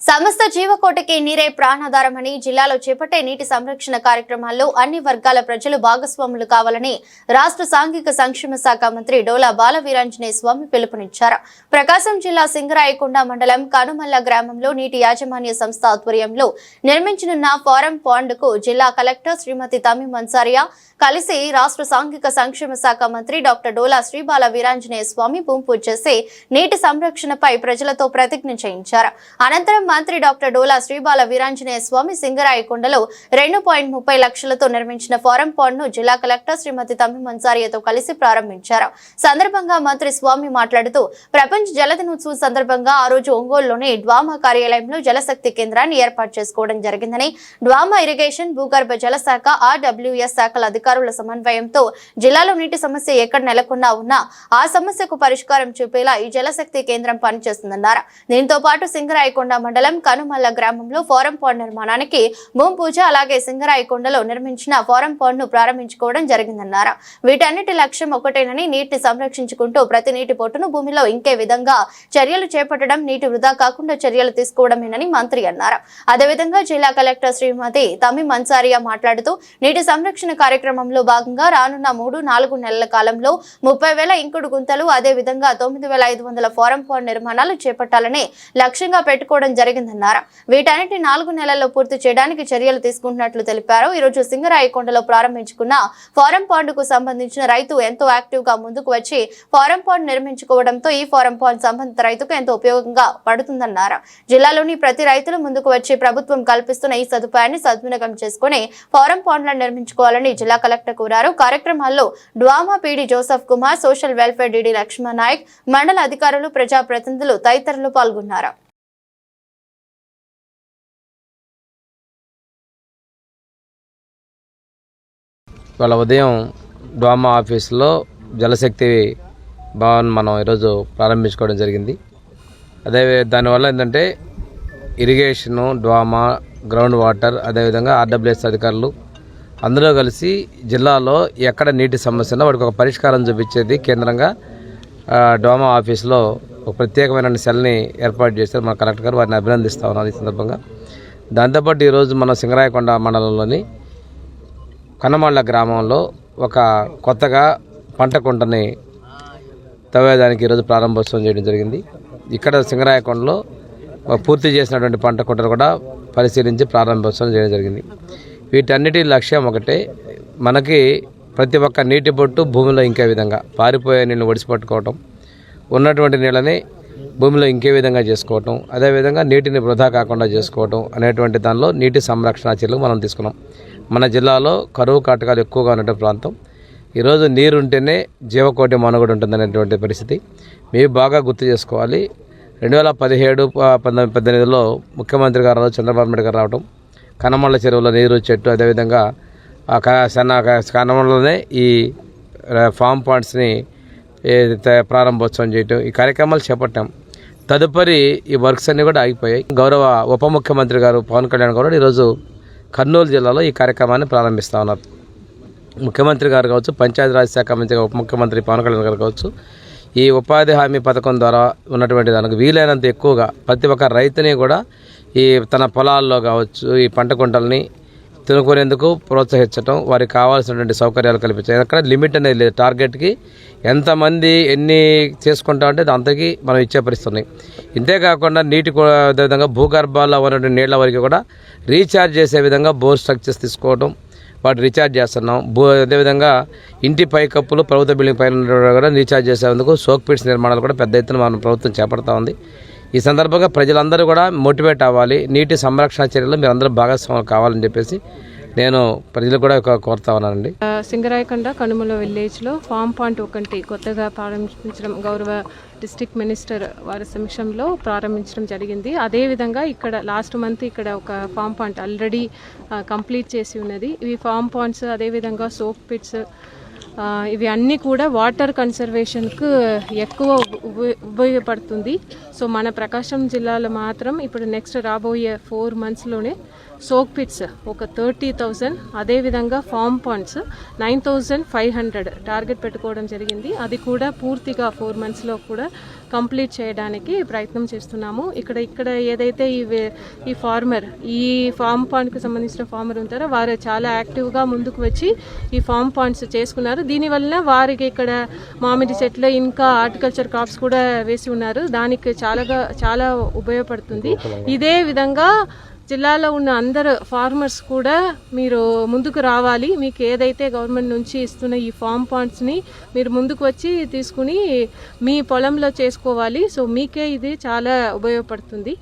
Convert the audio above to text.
సమస్త జీవకోటకి నీరే ప్రాణాధారమని జిల్లాలో చేపట్టే నీటి సంరక్షణ కార్యక్రమాల్లో అన్ని వర్గాల ప్రజలు భాగస్వాములు కావాలని రాష్ట్ర సాంఘిక సంక్షేమ శాఖ మంత్రి డోలా బాల వీరాంజనేయ స్వామి పిలుపునిచ్చారు. ప్రకాశం జిల్లా సింగరాయకొండ మండలం కనుమల్ల గ్రామంలో నీటి యాజమాన్య సంస్థ ఆధ్వర్యంలో నిర్మించనున్న ఫారం పాండ్కు జిల్లా కలెక్టర్ శ్రీమతి తమి మన్సారియా కలిసి రాష్ట్ర సాంఘిక సంక్షేమ శాఖ మంత్రి డాక్టర్ డోలా శ్రీబాల వీరాంజనేయ స్వామి భూమి పూజ చేసి నీటి సంరక్షణపై ప్రజలతో ప్రతిజ్ఞ చేయించారు. అనంతరం మంత్రి డాక్టర్ డోలా శ్రీబాల వీరాంజనేయ స్వామి సింగరాయకొండలో రెండు పాయింట్ ముప్పై లక్షలతో నిర్మించిన ఫారం పాండ్ను జిల్లా కలెక్టర్ శ్రీమతి తమ్మి మన్సారియతో కలిసి ప్రారంభించారు. సందర్భంగా మంత్రి స్వామి మాట్లాడుతూ ప్రపంచ జల దినోత్సవం సందర్భంగా ఆ రోజు ఒంగోలులోని డ్వామా కార్యాలయంలో జలశక్తి కేంద్రాన్ని ఏర్పాటు చేసుకోవడం జరిగిందని డ్వామా ఇరిగేషన్ భూగర్భ జల శాఖ ఆర్డబ్ల్యూఎస్ శాఖల అధికారుల సమన్వయంతో జిల్లాలో నీటి సమస్య ఎక్కడ నెలకొన్నా ఉన్నా ఆ సమస్యకు పరిష్కారం చూపేలా ఈ జలశక్తి కేంద్రం పనిచేస్తుందన్నారు. దీంతో పాటు సింగరాయకొండ మండలం కనుమల్ల గ్రామంలో ఫారం పాండ్ నిర్మాణానికి భూమి పూజ అలాగే సింగరాయకొండలో నిర్మించిన ఫోరం పాండ్ను ప్రారంభించుకోవడం జరిగిందన్నారు. వీటన్నిటి లక్ష్యం ఒకటేనని నీటిని సంరక్షించుకుంటూ ప్రతి నీటి పొట్టును భూమిలో ఇంకే విధంగా చర్యలు చేపట్టడం నీటి వృధా కాకుండా చర్యలు తీసుకోవడమేనని మంత్రి అన్నారు. అదేవిధంగా జిల్లా కలెక్టర్ శ్రీమతి తమి మన్సారియా మాట్లాడుతూ నీటి సంరక్షణ కార్యక్రమంలో భాగంగా రానున్న మూడు నాలుగు నెలల కాలంలో ముప్పై వేల ఇంకుడు గుంతలు అదే విధంగా తొమ్మిది వేల ఐదు వందల ఫారం పాండ్ నిర్మాణాలు చేపట్టాలని లక్ష్యంగా పెట్టుకోవడం జరిగిందన్నారు వీటన్నిటి నాలుగు నెలల్లో పూర్తి చేయడానికి చర్యలు తీసుకుంటున్నట్లు తెలిపారు. ఈ రోజు సింగరాయకొండలో ప్రారంభించుకున్న ఫారం పాండ్కు సంబంధించిన రైతు ఎంతో యాక్టివ్గా ముందుకు వచ్చి ఫారం పాండ్ నిర్మించుకోవడంతో ఈ ఫారం పాండ్ సంబంధిత రైతుకు ఎంతో ఉపయోగంగా పడుతుందన్నారు. జిల్లాలోని ప్రతి రైతులు ముందుకు వచ్చి ప్రభుత్వం కల్పిస్తున్న ఈ సదుపాయాన్ని సద్వినియోగం చేసుకుని ఫారం పాండ్లను నిర్మించుకోవాలని జిల్లా కలెక్టర్ కోరారు. కార్యక్రమాల్లో DWAMA PD Joseph Kumar social welfare DD Lakshman Naik మండల అధికారులు ప్రజాప్రతినిధులు తదితరులు పాల్గొన్నారు. వాళ్ళ ఉదయం డ్వామా ఆఫీస్లో జలశక్తి భవన్ మనం ఈరోజు ప్రారంభించుకోవడం జరిగింది. అదే దానివల్ల ఏంటంటే ఇరిగేషను డ్వామా గ్రౌండ్ వాటర్ అదేవిధంగా ఆర్డబ్ల్యూఎస్ అధికారులు అందరూ కలిసి జిల్లాలో ఎక్కడ నీటి సమస్య వాడికి ఒక పరిష్కారం చూపించేది కేంద్రంగా డోమా ఆఫీస్లో ఒక ప్రత్యేకమైన సెల్ని ఏర్పాటు చేశారు మన కలెక్టర్ గారు. వారిని అభినందిస్తా ఉన్నారు ఈ సందర్భంగా. దాంతోపాటు ఈరోజు మన సింగరాయకొండ మండలంలోని కనమళ్ళ గ్రామంలో ఒక కొత్తగా పంట కుంటని తవ్వేదానికి ఈరోజు ప్రారంభోత్సవం చేయడం జరిగింది. ఇక్కడ సింగరాయకొండలో పూర్తి చేసినటువంటి పంట కుంటను కూడా పరిశీలించి ప్రారంభోత్సవం చేయడం జరిగింది. వీటన్నిటి లక్ష్యం ఒకటే మనకి ప్రతి ఒక్క నీటి బొట్టు భూమిలో ఇంకే విధంగా పారిపోయే నీళ్ళు ఒడిసిపట్టుకోవటం ఉన్నటువంటి నీళ్ళని భూమిలో ఇంకే విధంగా చేసుకోవటం అదేవిధంగా నీటిని వృధా కాకుండా చేసుకోవటం అనేటువంటి దానిలో నీటి సంరక్షణ చర్యలు మనం తీసుకున్నాం. మన జిల్లాలో కరువు కాటకాలు ఎక్కువగా ఉన్నటువంటి ప్రాంతం. ఈరోజు నీరు ఉంటేనే జీవకోటి మనుగడ ఉంటుందనేటువంటి పరిస్థితి. మీరు బాగా గుర్తు చేసుకోవాలి. రెండు వేల పదిహేడు పంతొమ్మిది పద్దెనిమిదిలో ముఖ్యమంత్రి గారు చంద్రబాబు నాయుడు గారు రావడం కనమళ్ళ చెరువులో నీరు చెట్టు అదేవిధంగా ఆ క- సన్న క- కనమళ్ళలోనే ఈ ఫామ్ పాయింట్స్ని ప్రారంభోత్సవం చేయటం. ఈ కార్యక్రమాలు చేపట్టాం. తదుపరి ఈ వర్క్స్ అన్నీ కూడా ఆగిపోయాయి. గౌరవ ఉప ముఖ్యమంత్రి గారు పవన్ కళ్యాణ్ గారు ఈరోజు కర్నూలు జిల్లాలో ఈ కార్యక్రమాన్ని ప్రారంభిస్తా ఉన్నారు. ముఖ్యమంత్రి గారు కావచ్చు పంచాయతీరాజ్ శాఖ మంత్రి ఉప ముఖ్యమంత్రి పవన్ కళ్యాణ్ గారు కావచ్చు ఈ ఉపాధి హామీ పథకం ద్వారా ఉన్నటువంటి దానికి వీలైనంత ఎక్కువగా ప్రతి ఒక్క రైతుని కూడా ఈ తన పొలాల్లో కావచ్చు ఈ పంట కుంటల్ని తినుకునేందుకు ప్రోత్సహించడం వారికి కావాల్సినటువంటి సౌకర్యాలు కల్పించడం ఎక్కడ లిమిట్ అనేది లేదు. టార్గెట్కి ఎంతమంది ఎన్ని చేసుకుంటా అంటే అంతకి మనం ఇచ్చే పరిస్థితి ఇంతేకాకుండా నీటి కూడా భూగర్భాల్లో ఉన్నటువంటి నీళ్ళ వరకు కూడా రీఛార్జ్ చేసే విధంగా బోర్ స్ట్రక్చర్స్ తీసుకోవడం వాటి రీఛార్జ్ చేస్తున్నాం. భూ అదేవిధంగా ఇంటి పై కప్పులు ప్రభుత్వ బిల్డింగ్ పైన కూడా రీఛార్జ్ చేసేందుకు సోక్ పిట్స్ నిర్మాణాలు కూడా పెద్ద ఎత్తున మన ప్రభుత్వం చేపడతా ఉంది. ఈ సందర్భంగా ప్రజలందరూ కూడా మోటివేట్ అవ్వాలి. నీటి సంరక్షణ చర్యలు మీరందరూ భాగస్వాములు కావాలని చెప్పేసి నేను ప్రజలు కూడా ఒక కోరుతా ఉన్నానండి. సింగరాయకొండ కనుమల విలేజ్లో ఫామ్ పాయింట్ ఒకటి కొత్తగా ప్రారంభించడం గౌరవ డిస్టిక్ మినిస్టర్ వారి సమక్షంలో ప్రారంభించడం జరిగింది. అదేవిధంగా ఇక్కడ లాస్ట్ మంత్ ఇక్కడ ఒక ఫామ్ పాయింట్ ఆల్రెడీ కంప్లీట్ చేసి ఉన్నది. ఇవి ఫామ్ పాయింట్స్ అదేవిధంగా సోప్ పిట్స్ ఇవి అన్నీ కూడా వాటర్ కన్సర్వేషన్కు ఎక్కువ ఉపయోగపడుతుంది. సో మన ప్రకాశం జిల్లాలో మాత్రం ఇప్పుడు నెక్స్ట్ రాబోయే ఫోర్ మంత్స్లోనే సోక్ పిట్స్ ఒక థర్టీ థౌజండ్ అదేవిధంగా farm ponds nine thousand five hundred target పెట్టుకోవడం జరిగింది. అది కూడా పూర్తిగా ఫోర్ మంత్స్లో కూడా కంప్లీట్ చేయడానికి ప్రయత్నం చేస్తున్నాము. ఇక్కడ ఇక్కడ ఏదైతే ఈ ఈ ఫార్మర్ ఈ ఫామ్ పాండ్కి సంబంధించిన ఫార్మర్ ఉంటారో వారు చాలా యాక్టివ్గా ముందుకు వచ్చి ఈ ఫామ్ పాండ్స్ చేసుకున్నారు. దీనివల్ల వారికి ఇక్కడ మామిడి చెట్లు ఇంకా హార్టికల్చర్ క్రాప్స్ కూడా వేసి ఉన్నారు. దానికి చాలాగా చాలా ఉపయోగపడుతుంది. ఇదే విధంగా జిల్లాలో ఉన్న అందరు ఫార్మర్స్ కూడా మీరు ముందుకు రావాలి. మీకు ఏదైతే గవర్నమెంట్ నుంచి ఇస్తున్న ఈ ఫామ్ పాండ్స్ని మీరు ముందుకు వచ్చి తీసుకుని మీ పొలంలో చేసుకోవాలి. సో మీకే ఇది చాలా ఉపయోగపడుతుంది.